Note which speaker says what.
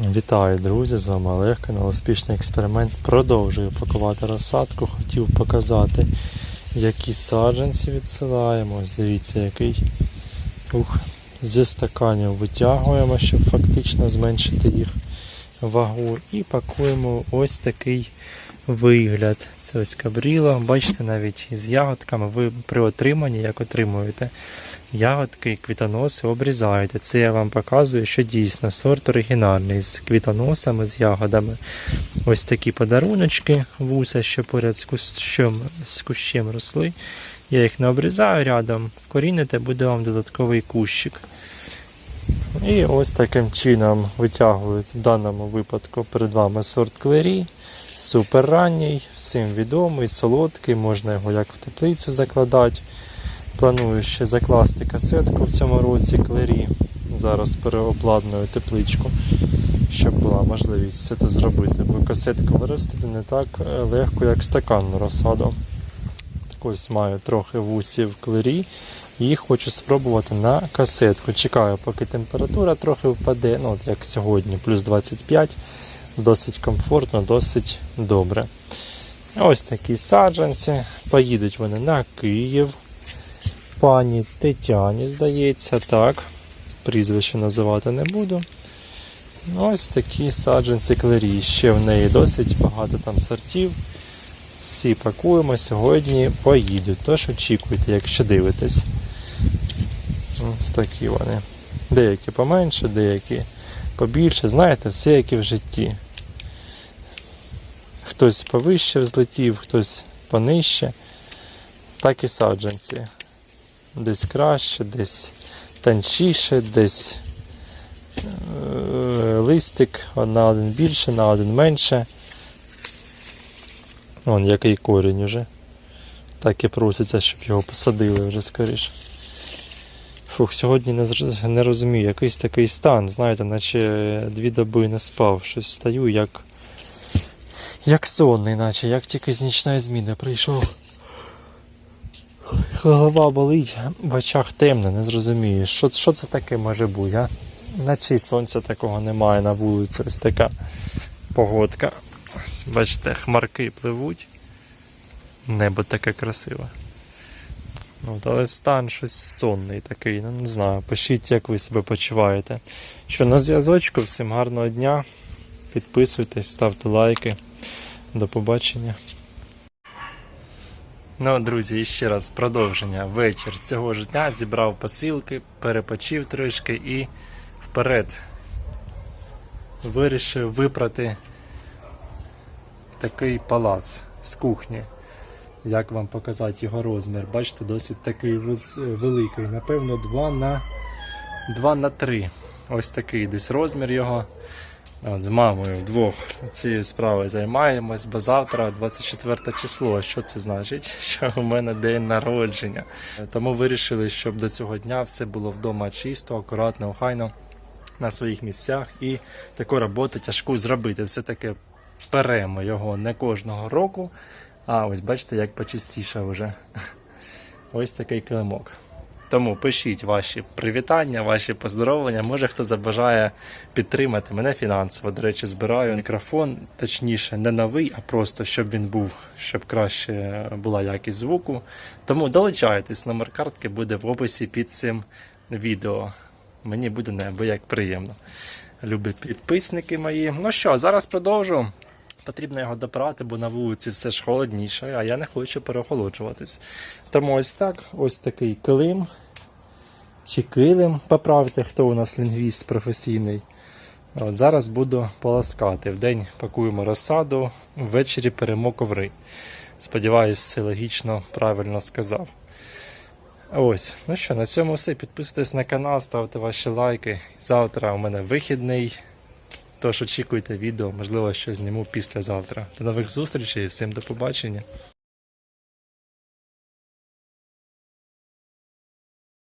Speaker 1: Вітаю, друзі! З вами Олег, канал Успішний експеримент. Продовжую пакувати розсадку. Хотів показати, які саджанці відсилаємо. Ось дивіться, який ух, зі стаканів витягуємо, щоб фактично зменшити їх вагу. І пакуємо ось такий вигляд. Це ось кабріло. Бачите, навіть із ягодками. Ви при отриманні, як отримуєте ягодки квітоноси, обрізаєте. Це я вам показую, що дійсно сорт оригінальний з квітоносами, з ягодами. Ось такі подаруночки, вуса, що поряд з кущем, з кущем росли. Я їх не обрізаю рядом, вкоріните, буде вам додатковий кущик. І ось таким чином витягують в даному випадку перед вами сорт клері. Супер ранній, всім відомий, солодкий, можна його як в теплицю закладати. Планую ще закласти касетку в цьому році клері. Зараз переобладную тепличку, щоб була можливість це зробити. Бо касетку виростити не так е, легко, як стаканну розсаду. Ось маю трохи вусів клері. Їх хочу спробувати на касетку. Чекаю, поки температура трохи впаде, ну от як сьогодні, плюс 25. Досить комфортно, досить добре. Ось такі саджанці. Поїдуть вони на Київ. Пані Тетяні, здається, так. Прізвище називати не буду. Ось такі саджанці клері. Ще в неї досить багато там сортів. Всі пакуємо, сьогодні поїдуть. Тож очікуйте, якщо дивитесь. Ось такі вони. Деякі поменше, деякі побільше. Знаєте, все як і в житті. Хтось повище взлетів, хтось понижче. Так і саджанці. Десь краще, десь тончіше, десь е, листик на один більше, на один менше. Вон який корінь уже. Так і проситься, щоб його посадили вже скоріше. Фух, сьогодні не, не розумію, якийсь такий стан, знаєте, наче дві доби не спав. Щось стаю, як. Як сонний, наче, як тільки з нічної зміни прийшов. Голова болить, в очах темно, не зрозумію, що, що це таке може бути, а? Наче й сонця такого немає на вулиці, ось така погодка. Бачите, хмарки пливуть. Небо таке красиве. От, але стан щось сонний такий, ну не знаю. Пишіть, як ви себе почуваєте. Що на зв'язочку, всім гарного дня. Підписуйтесь, ставте лайки. До побачення. Ну, друзі, і ще раз продовження. Вечір цього ж дня зібрав посилки, перепочив трішки і вперед. Вирішив випрати такий палац з кухні. Як вам показати його розмір? Бачите, досить такий великий. Напевно, 2 на 2 на 3. Ось такий десь розмір його. От, з мамою вдвох цією справою займаємось, бо завтра 24 число. Що це значить? Що у мене день народження. Тому вирішили, щоб до цього дня все було вдома чисто, акуратно, охайно на своїх місцях і таку роботу тяжку зробити. Все-таки перемо його не кожного року. А ось бачите, як почистіше вже. Ось такий килимок. Тому пишіть ваші привітання, ваші поздоровлення. Може хто забажає підтримати мене фінансово. До речі, збираю мікрофон, точніше, не новий, а просто щоб він був, щоб краще була якість звуку. Тому долучайтесь, номер картки буде в описі під цим відео. Мені буде неабияк приємно. Любі підписники мої. Ну що, зараз продовжу. Потрібно його допирати, бо на вулиці все ж холодніше, а я не хочу переохолоджуватись. Тому ось так, ось такий килим. Чи килим, поправте, хто у нас лінгвіст професійний. От Зараз буду полоскати. Вдень пакуємо розсаду, ввечері перемо коври. Сподіваюсь, все логічно, правильно сказав. Ось, ну що, на цьому все. Підписуйтесь на канал, ставте ваші лайки. Завтра у мене вихідний. Тож очікуйте відео, можливо, що зніму післязавтра. До нових зустрічей, всім до побачення.